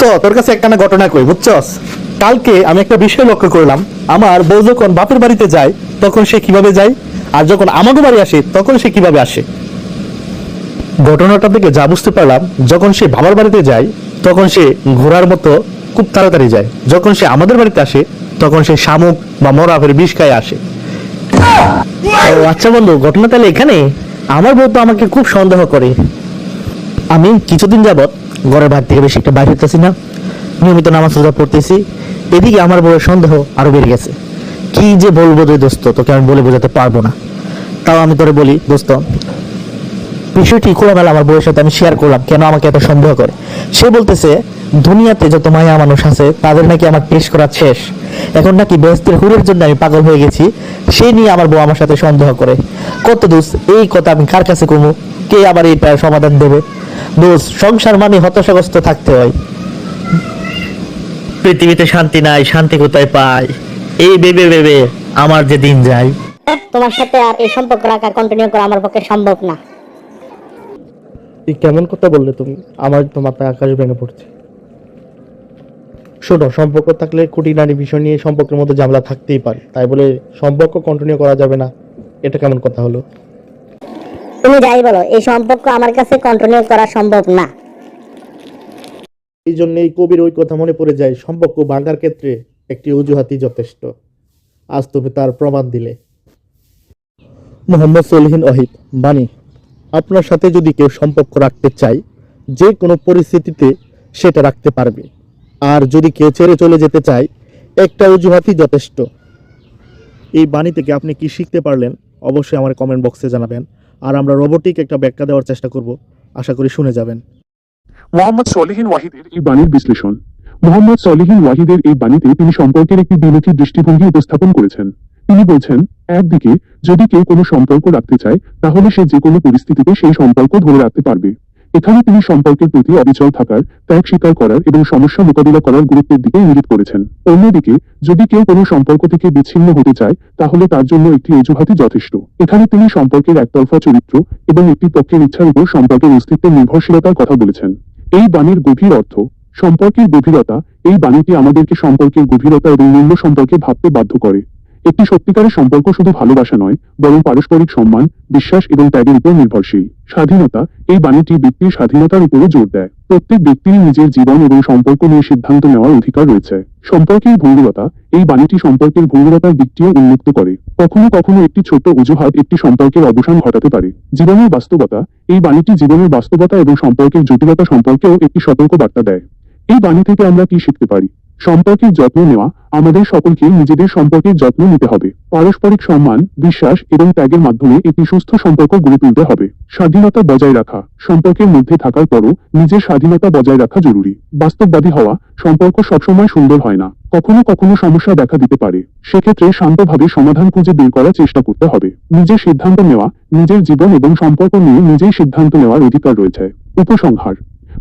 দোস্ত তোর কাছে একটা ঘটনা কই, বুঝছস? কালকে আমি একটা বিষয় লক্ষ্য করলাম। আমার বউ যখন বাপের বাড়িতে যায়, তখন সে কীভাবে যায়? আর যখন আমাকে বাড়ি আসে, তখন সে কীভাবে আসে? ঘটনাটা থেকে যা বুঝতে পারলাম, যখন সে বাবার বাড়িতে যায়, তখন সে ঘোড়ার মতো খুব তাড়াতাড়ি যায়। যখন সে আমাদের বাড়িতে আসে, তখন সে শামুক বা মরাফের বিষ খায় আসে। আচ্ছা বন্ধু, ঘটনা তাহলে এখানে? আমার বউ তো আমাকে খুব সন্দেহ করে। আমি কিছুদিন যাবৎ ঘরের বাইরে থেকে বেশি একটা বাইরে হতেছি না। নিয়মিত নামাজ রোজা পড়তেছি। এদিকে আমার বউয়ের সন্দেহ আরও বেড়ে গেছে। কি যে বলব রে দোস্ত, তোকে আমি বলে বোঝাতে পারব না। তাও আমি তোরে বলি, দোস্ত, বিষয়টি খোলামেলা আমার বউয়ের সাথে আমি শেয়ার করলাম, কেন আমাকে এত সন্দেহ করে? সে বলতেছে, দুনিয়াতে যত মায়া মানুষ আছে, তাদের নাকি আমার টেস্ট করা শেষ। এখন নাকি বেহস্তের হুরের জন্য আমি পাগল হয়ে গেছি। সেই নিয়ে আমার বউ আমার সাথে সন্দেহ করে। কত দোষ এই কথা আমি কার কাছে কমু? কে আবার এইটার সমাধান দেবে? দোষ সংসার মানে হতাশাগ্রস্ত থাকতে হয়। পৃথিবীতে শান্তি নাই শান্তি কোথায় পাই? এই ভেবে ভেবে আমার যে দিন যায়। তোমার সাথে আর এই সম্পর্ক রাখা কন্টিনিউ করা আমার পক্ষে সম্ভব না। তুই কেমন কথা বললে তুমি? আমার তো মাথায় আকাশ ভেঙে পড়ছে। শোনো সম্পর্ক থাকলে কুটি খুঁটিনাটি বিষয় নিয়ে সম্পর্কের মধ্যে ঝামেলা থাকতেই পারে। তাই বলে সম্পর্ক কন্টিনিউ করা যাবে না। এটা কেমন কথা হলো? তুমি যাই বলো, এই সম্পর্ক আমার কাছে কন্টিনিউ করা সম্ভব না। এই জন্য এই কবির ওই কথা মনে পড়ে যায়, সম্পর্ক ভাঙার ক্ষেত্রে একটি অজুহাতই যথেষ্ট। আজ তুমি তার প্রমাণ দিলে। মোহাম্মদ সলিহিন অহিদ বাণী, আপনার সাথে যদি কেউ সম্পর্ক রাখতে চায় যে কোনো পরিস্থিতিতে সেটা রাখতে পারবে। আর যদি কেউ ছেড়ে চলে যেতে চায়, একটা অজুহাতই যথেষ্ট। এই বাণী থেকে আপনি কি শিখতে পারলেন, অবশ্যই আমার কমেন্ট বক্সে জানাবেন। আর আমরা রোবোটিক একটা ব্যাখ্যা দেওয়ার চেষ্টা করব। আশা করি শুনে যাবেন। মোহাম্মদ সলিহিন ওয়াহিদের এই বাণীর বিশ্লেষণ। মোহাম্মদ সলিহিন ওয়াহিদের এই বাণীতে তিনি সম্পর্কের একটি বিমুখী দৃষ্টিভঙ্গি উপস্থাপন করেছেন। তিনি বলছেন, একদিকে যদি কেউ কোনো সম্পর্ক রাখতে চায়, তাহলে সে যে কোনো পরিস্থিতিতে সেই সম্পর্ক ধরে রাখতে পারবে। এখানে তিনি সম্পর্কের প্রতি অবিচল থাকার, ত্যাগ স্বীকার করার এবং সমস্যা মোকাবিলা করার গুরুত্বের দিকে ইঙ্গিত করেছেন। অন্যদিকে, যদি কেউ কোনো সম্পর্ক থেকে বিচ্ছিন্ন হতে চায়, তাহলে তার জন্য একটি অজুহাতই যথেষ্ট। এখানে তিনি সম্পর্কের একতরফা চরিত্র এবং একটি পক্ষের ইচ্ছার উপর সম্পর্কের অস্তিত্বের নির্ভরশীলতার কথা বলেছেন। এই বাণীর গভীর অর্থ, সম্পর্কের গভীরতা এই বাণীটি আমাদেরকে সম্পর্কের গভীরতা এবং মূল্য সম্পর্কে ভাবতে বাধ্য করে। একটি সত্যিকারের সম্পর্ক শুধু ভালোবাসা নয়, বরং পারস্পরিক সম্মান, বিশ্বাস এবং ত্যাগের উপর নির্ভরশীল। স্বাধীনতা এই বাণীটি ব্যক্তির স্বাধীনতার উপরও জোর দেয়। প্রত্যেক ব্যক্তির নিজের জীবন এবং সম্পর্ক নিয়ে সিদ্ধান্ত নেওয়ার অধিকার রয়েছে। সম্পর্কের ভঙ্গুরতা এই বাণীটি সম্পর্কের ভঙ্গুরতার দিকটিও উন্মুক্ত করে। কখনো কখনো একটি ছোট অজুহাত একটি সম্পর্কের অবসান ঘটাতে পারে। জীবনের বাস্তবতা এই বাণীটি জীবনের বাস্তবতা এবং সম্পর্কের জটিলতা সম্পর্কেও একটি সতর্ক বার্তা দেয়। এই বাণী থেকে আমরা কি শিখতে পারি? সম্পর্কের যত্ন নেওয়া আমাদের সকলকে নিজেদের সম্পর্কের যত্ন নিতে হবে। পারস্পরিক সম্মান, বিশ্বাস এবং ত্যাগের মাধ্যমে একটি সুস্থ সম্পর্ক গড়ে তুলতে হবে। স্বাধীনতা বজায় রাখা, সম্পর্কের মধ্যে থাকার পরও নিজের স্বাধীনতা বজায় রাখা জরুরি। বাস্তববাদী হওয়া, সম্পর্ক সবসময় সুন্দর হয় না। কখনো কখনো সমস্যা দেখা দিতে পারে। সেক্ষেত্রে শান্তভাবে সমাধান খুঁজে বের করার চেষ্টা করতে হবে। নিজের সিদ্ধান্ত নেওয়া, নিজের জীবন এবং সম্পর্ক নিয়ে নিজেই সিদ্ধান্ত নেওয়ার অধিকার রয়েছে। উপসংহার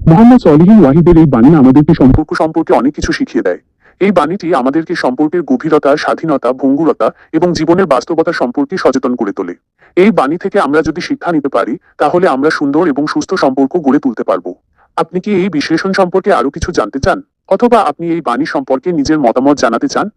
মোহাম্মদ সলিহিন ওয়াহিদের এই বাণী আমাদেরকে সম্পর্ক সম্পর্কে অনেক কিছু শিখিয়ে দেয়। এই বাণীটি আমাদেরকে সম্পর্কের গভীরতা, স্বাধীনতা, ভঙ্গুরতা এবং জীবনের বাস্তবতা সম্পর্কে সচেতন করে তোলে। এই বাণী থেকে আমরা যদি শিক্ষা নিতে পারি, তাহলে আমরা সুন্দর এবং সুস্থ সম্পর্ক গড়ে তুলতে পারব। আপনি কি এই বিশ্লেষণ সম্পর্কে আরও কিছু জানতে চান? অথবা আপনি এই বাণী সম্পর্কে নিজের মতামত জানাতে চান?